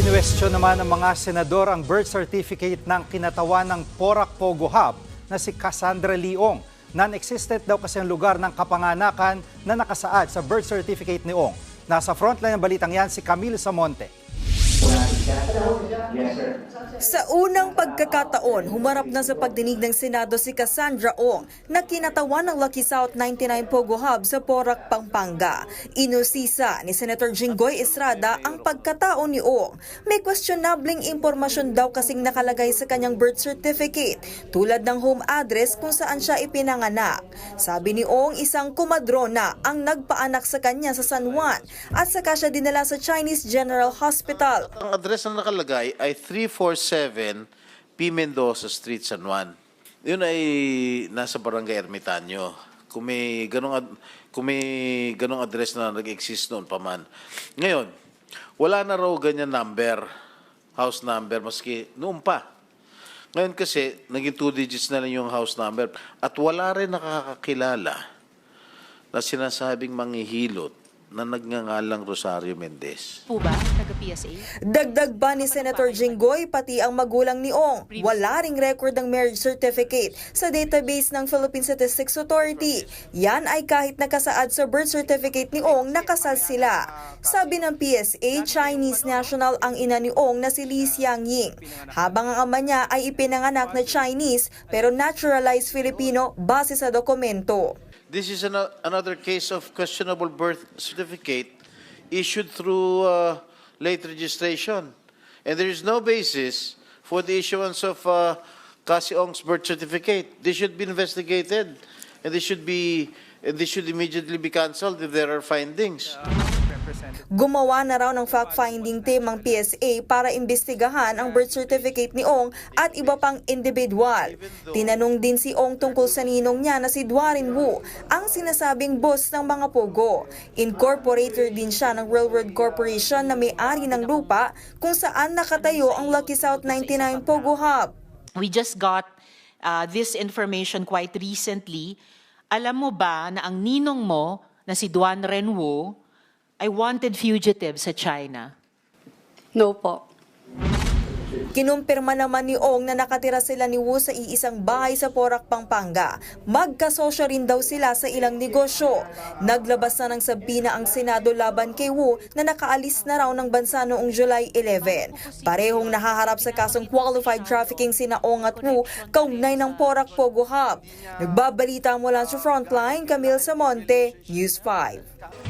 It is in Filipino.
Kinuwestiyon naman ng mga senador ang birth certificate ng kinatawan ng Porac Pogo Hub na si Cassandra Leong. Non-existent daw kasi ang lugar ng kapanganakan na nakasaad sa birth certificate ni Ong. Nasa frontline ng balitang yan si Camille Samonte. Sa unang pagkakataon, humarap na sa pagdinig ng Senado si Cassandra Ong na kinatawan ng Lucky South 99 Pogo Hub sa Porac, Pampanga. Inusisa ni Senator Jinggoy Estrada ang pagkatao ni Ong. May questionabling impormasyon daw kasing nakalagay sa kanyang birth certificate tulad ng home address kung saan siya ipinanganak. Sabi ni Ong, isang kumadrona ang nagpaanak sa kanya sa San Juan at saka siya dinala sa Chinese General Hospital. Ang address na nakalagay ay 347 P. Mendoza Street, San Juan. Yun ay nasa Barangay Ermitanyo. Kung may ganong, ad- kung may ganong address na nag-exist noon pa man. Ngayon, wala na raw ganyan number, house number, maski noon pa. Ngayon kasi, naging two digits na lang yung house number. At wala rin nakakakilala na sinasabing manghihilot na nagngangalang Rosario Mendez. po ba, taga-PSA? Dagdag ba ni Senator Jinggoy pati ang magulang ni Ong, wala ring record ng marriage certificate sa database ng Philippine Statistics Authority. Yan ay kahit nakasaad sa birth certificate ni Ong, nakasal sila. Sabi ng PSA, Chinese national ang ina ni Ong na si Li Xiangying, habang ang ama niya ay ipinanganak na Chinese pero naturalized Filipino base sa dokumento. This is ano- another case of questionable birth certificate issued through uh, late registration. And there is no basis for the issuance of uh, Kasi Ong's birth certificate. This should be investigated and this should be and this should immediately be cancelled if there are findings. Gumawa na raw ng fact-finding team ang PSA para imbestigahan ang birth certificate ni Ong at iba pang individual. Tinanong din si Ong tungkol sa ninong niya na si Dwarin Wu, ang sinasabing boss ng mga pogo. Incorporator din siya ng Railroad Corporation na may-ari ng lupa kung saan nakatayo ang Lucky South 99 Pogo Hub. We just got uh, this information quite recently. Alam mo ba na ang ninong mo, na si Duan Renwo, ay wanted fugitive sa China? No po. Kinumpirma naman ni Ong na nakatira sila ni Wu sa iisang bahay sa Porac, Pampanga. Magkasosyo rin daw sila sa ilang negosyo. Naglabas na ng sabina ang Senado laban kay Wu na nakaalis na raw ng bansa noong July 11. Parehong nahaharap sa kasong qualified trafficking sina Ong at Wu kaugnay ng Porac Pogo Hub. Nagbabalita mula sa Frontline, Camille Samonte, News 5.